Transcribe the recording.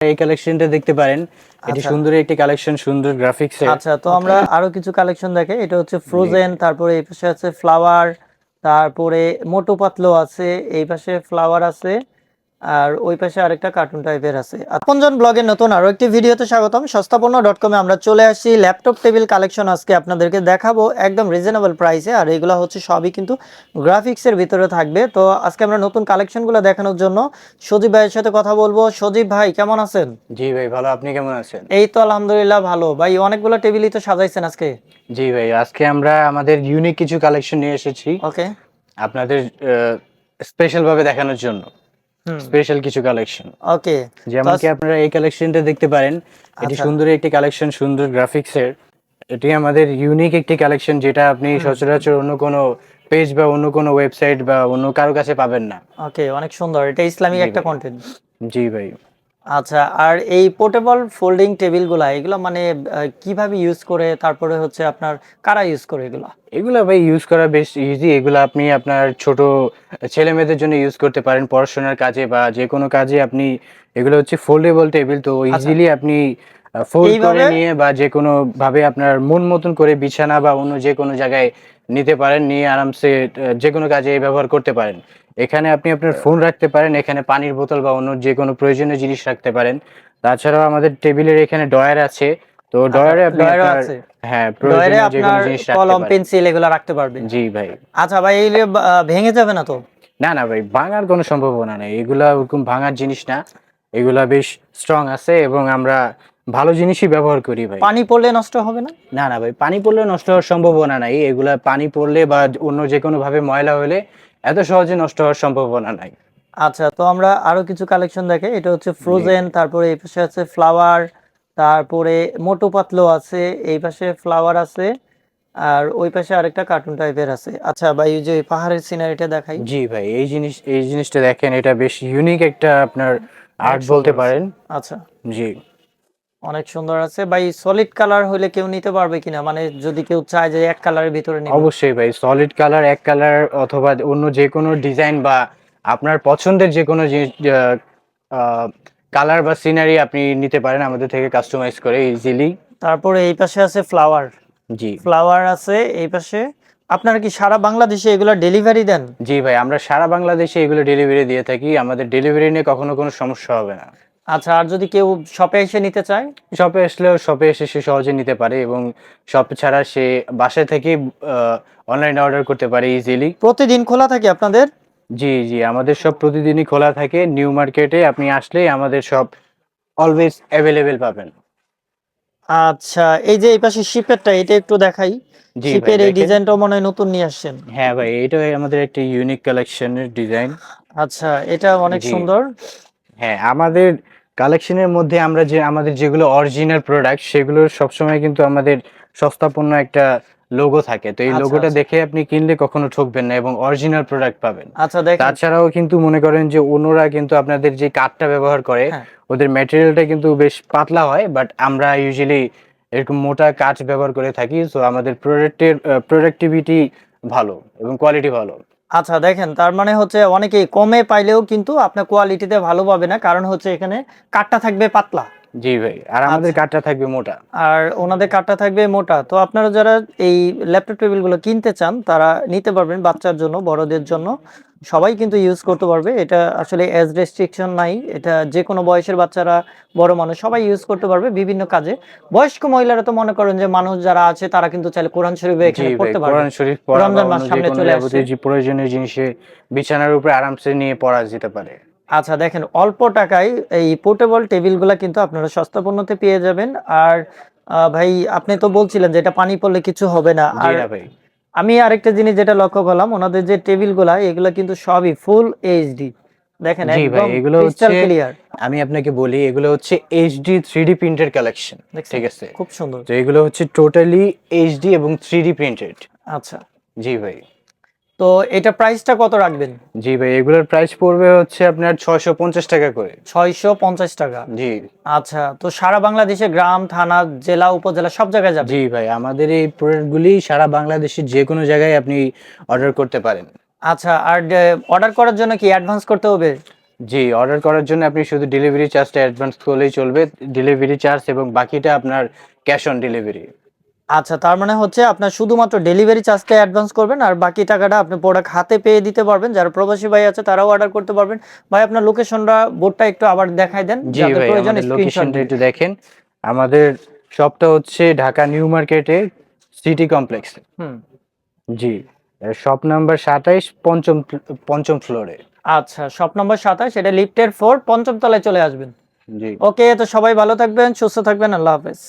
এই কালেকশনটা দেখতে পারেন। এটি আচ্ছা। সুন্দর একটি কালেকশন সুন্দর গ্রাফিক্স আচ্ছা তো আমরা আরও কিছু কালেকশন দেখে। এটা হচ্ছে ফ্রোজেন তারপরে এই পাশে আছে ফ্লাওয়ার তারপরে মোটো পাতলো আছে এই পাশে ফ্লাওয়ার আছে। আর ওই পাশে আরেকটা কার্টুন টাইপের আছে। আপনজন ব্লগের নতুন আরও একটি ভিডিওতে স্বাগতম। সস্তাপন্ন ডট কমে আমরা চলে আসি। ল্যাপটপ টেবিল কালেকশন আজকে আপনাদেরকে দেখাবো একদম রিজনেবল প্রাইসে আর এগুলো হচ্ছে সবই কিন্তু গ্রাফিক্সের ভিতরে থাকবে। তো আজকে আমরা নতুন কালেকশনগুলো দেখানোর জন্য সজীব ভাইয়ের সাথে কথা বলব। সজীব ভাই কেমন আছেন? জি ভাই ভালো। আপনি কেমন আছেন? এই তো আলহামদুলিল্লাহ ভালো। ভাই অনেকগুলো টেবিলই তো সাজাইছেন আজকে। জি ভাই আজকে আমরা আমাদের ইউনিক কিছু কালেকশন নিয়ে এসেছি। ওকে আপনাদের স্পেশাল ভাবে দেখানোর জন্য। স্পেশাল কিছু কালেকশন ওকে যেমন কি আপনারা এই কালেকশনটা দেখতে পারেন এটি আচ্ছা। সুন্দর একটি কালেকশন সুন্দর গ্রাফিক্স এর। এটি আমাদের ইউনিক একটি কালেকশন যেটা আপনি সচরাচর অন্য কোনো পেজ বা অন্য কোনো ওয়েবসাইট বা অন্য কারও কাছে পাবেন না। ওকে অনেক সুন্দর। এটা ইসলামিক একটা কন্টেন্ট জি ভাই। আচ্ছা আর এই পোর্টেবল ফোল্ডিং টেবিলগুলা এগুলো মানে কীভাবে ইউজ করে তারপরে হচ্ছে আপনার কারা ইউজ করে এগুলো এগুলো ভাই ইউজ করা বেশ ইজি এগুলো আপনি আপনার ছোট ছেলে মেয়েদের জন্য ইউজ করতে পারেন পড়াশোনার কাজে বা যে কোনো কাজে আপনি এগুলো হচ্ছে ফোল্ডেবল টেবিল তো ইজিলি আপনি ফোল্ড করে আচ্ছা। নিয়ে বা যে কোনো ভাবে আপনার মন মতন করে বিছানা বা অন্য যে কোনো জায়গায় নিতে পারেন নিয়ে আরামসে যে কোনো কাজে ব্যবহার করতে পারেন। এখানে আপনি আপনার ফোন রাখতে পারেন এখানে পানির বোতল বা অন্য যে কোনো প্রয়োজনীয় জিনিস রাখতে পারেন। তাছাড়াও আমাদের টেবিলের এখানে ডয়ার আছে তো ডয়ারে আপনি। হ্যাঁ ডয়ারে আপনার কলম পেন্সিল এগুলো রাখতে পারবেন। জি ভাই। আচ্ছা ভাই এই ভেঙে যাবে না তো? না না ভাই ভাঙার কোনো সম্ভাবনা নেই। এগুলা ওরকম ভাঙার জিনিস না। এগুলা বেশ স্ট্রং আছে এবং আমরা ভালো জিনিসই ব্যবহার করি ভাই। পানি পড়লে নষ্ট হবে না? না না ভাই পানি পড়লে নষ্ট হওয়ার সম্ভাবনা নাই। এগুলা পানি পড়লে বা অন্য যে কোনো ভাবে ময়লা হলে এত সহজে নষ্ট হওয়ার সম্ভাবনা নাই। আচ্ছা তো আমরা আরও কিছু কালেকশন দেখে এটা হচ্ছে ফ্রোজেন তারপরে এই পাশে আছে ফ্লাওয়ার তারপরে মোটো পাতলো আছে এই পাশে ফ্লাওয়ার আছে আর ওই পাশে আরেকটা কার্টুন টাইপের আছে। আচ্ছা ভাই ওই যে পাহাড়ের সিনারিটা দেখাই। জি ভাই এই জিনিস এই জিনিসটা দেখেন এটা বেশ ইউনিক একটা আপনার আর্ট বলতে পারেন। আচ্ছা। জি। অনেক সুন্দর আছে। ভাই সলিড কালার হলে কেউ নিতে পারবে কিনা? মানে যদি কেউ চায় যে এক কালারের ভিতরে নিবে অবশ্যই ভাই সলিড কালার এক কালার অথবা অন্য যে কোনো ডিজাইন বা আপনার পছন্দের যে কোনো কালার বা সিনারি আপনি নিতে পারেন আমাদের থেকে কাস্টমাইজ করে ইজিলি তারপরে এই পাশে আছে ফ্লাওয়ার জি। ফ্লাওয়ার আছে এই পাশে। আপনারা কি সারা বাংলাদেশে এগুলো ডেলিভারি দেন? জি ভাই আমরা সারা বাংলাদেশে এগুলো ডেলিভারি দিয়ে থাকি। আমাদের ডেলিভারি নিয়ে কখনো কোনো সমস্যা হবে না। আচ্ছা আর যদি কেউ শপে এসে নিতে চায়? শপে আসলেও শপে এসে সে সহজে নিতে পারে এবং শপ ছাড়া সে বাসা থেকে অনলাইনে অর্ডার করতে পারে ইজিলি প্রতিদিন খোলা থাকে আপনাদের? জি জি আমাদের সব প্রতিদিনই খোলা থাকে। নিউ মার্কেটে আপনি আসলে আমাদের সব অলওয়েজ অ্যাভেলেবেল পাবেন। আচ্ছা এই যে এই পাশে শিপেরটা এটা একটু দেখাই। শিপের এই দেখেন। ডিজাইনটাও মনে হয় নতুন নিয়ে আসছেন। হ্যাঁ ভাই এটা আমাদের একটা ইউনিক কালেকশনের ডিজাইন আচ্ছা এটা অনেক সুন্দর। হ্যাঁ আমাদের কালেকশনের মধ্যে আমরা যে আমাদের যেগুলো অরিজিনাল প্রোডাক্ট সেগুলো সবসময় কিন্তু আমাদের সস্তাপন্ন একটা লোগো থাকে তো এই আচ্ছা, লোগোটা আচ্ছা। দেখে আপনি কিনলে কখনো ঠকবেন না এবং অরিজিনাল প্রোডাক্ট পাবেন আচ্ছা দেখেন তাছাড়াও কিন্তু মনে করেন যে অন্যরা কিন্তু আপনাদের যে কাঠটা ব্যবহার করে হ্যাঁ। ওদের ম্যাটেরিয়ালটা কিন্তু বেশ পাতলা হয় বাট আমরা ইউজুয়ালি এরকম মোটা কাঠ ব্যবহার করে থাকি তো আমাদের প্রোডাক্টের প্রোডাক্টিভিটি ভালো এবং কোয়ালিটি ভালো আচ্ছা দেখেন, তার মানে হচ্ছে অনেকেই কমে পাইলেও কিন্তু আপনার কোয়ালিটিতে ভালো পাবে না। কারণ হচ্ছে এখানে কাঠটা থাকবে পাতলা। জি ভাই আর আমাদের আচ্ছা। কাঠটা থাকবে মোটা। আর ওনাদের কাঠটা থাকবে মোটা। তো আপনারা যারা এই ল্যাপটপ টেবিলগুলো কিনতে চান তারা নিতে পারবেন বাচ্চার জন্য বড়দের জন্য। সবাই কিন্তু ইউজ করতে পারবে। এটা আসলে এজ রেস্ট্রিকশন নাই। এটা যে কোনো বয়সের বাচ্চারা বড় মানুষ সবাই ইউজ করতে পারবে বিভিন্ন কাজে। বয়স্ক মহিলারা তো মনে করেন যে মানুষ যারা আছে তারা কিন্তু চাইলে কোরআন শরীফ এখানে পড়তে পারবে। কোরআন শরীফ পড়া রমজান মাস সামনে চলে আসছে। প্রয়োজনীয় জিনিসে বিছানার উপরে আরামসে নিয়ে পড়া যেতে পারে। আচ্ছা দেখেন অল্প টাকায় এই পোর্টেবল টেবিলগুলো কিন্তু আপনারা সস্তা পণ্যতে পেয়ে যাবেন। আর ভাই আপনি তো বলছিলেন যে এটা পানি পড়লে কিছু হবে না। আর ভাই। আমি আরেকটা জিনিস যেটা লক্ষ্য করলাম ওনাদের যে টেবিলগুলা এগুলো কিন্তু সবই ফুল এইচডি দেখেন একদম এগুলো হচ্ছে- ক্লিয়ার আমি আপনাকে বলি এগুলো হচ্ছে এইচডি থ্রি ডি প্রিন্টের কালেকশন ঠিক আছে? খুব সুন্দর। তো এগুলো হচ্ছে টোটালি এইচডি এবং থ্রি ডি প্রিন্টেড আচ্ছা। জি ভাই। তো এটা প্রাইসটা কত রাখবেন? জি ভাই এগুলোর প্রাইস পড়বে হচ্ছে আপনার ছয়শো পঞ্চাশ টাকা করে। ছয়শো পঞ্চাশ টাকা? জি। আচ্ছা তো সারা বাংলাদেশে গ্রাম থানা জেলা উপজেলা সব জায়গায় যাবে? জি ভাই আমাদের এই প্রোডাক্টগুলি সারা বাংলাদেশের যে কোনো জায়গায় আপনি অর্ডার করতে পারেন। আচ্ছা আর অর্ডার করার জন্য কি অ্যাডভান্স করতে হবে? জি অর্ডার করার জন্য আপনি শুধু ডেলিভারি চার্জটা অ্যাডভান্স করলেই চলবে। ডেলিভারি চার্জ এবং বাকিটা আপনার ক্যাশ অন ডেলিভারি আচ্ছা তার মানে হচ্ছে আপনার শুধুমাত্র ডেলিভারি চার্জটা অ্যাডভান্স করবেন আর বাকি টাকাটা আপনি প্রোডাক্ট হাতে পেয়ে দিতে পারবেন। যারা প্রবাসী ভাই আছে তারাও অর্ডার করতে পারবেন। ভাই আপনার লোকেশনটা বোর্ডটা একটু আবার দেখাই দেন যাদের প্রয়োজন লোকেশনটা একটু দেখেন। আমাদের শপটা হচ্ছে ঢাকা নিউ মার্কেটে সিটি কমপ্লেক্স। হুম। জি শপ নাম্বার সাতাইশ পঞ্চম পঞ্চম ফ্লোরে আচ্ছা শপ নম্বর সাতাশ এটা লিফটের ফোর পঞ্চম তলায় চলে আসবেন। জি। ওকে তো সবাই ভালো থাকবেন সুস্থ থাকবেন আল্লাহ হাফেজ।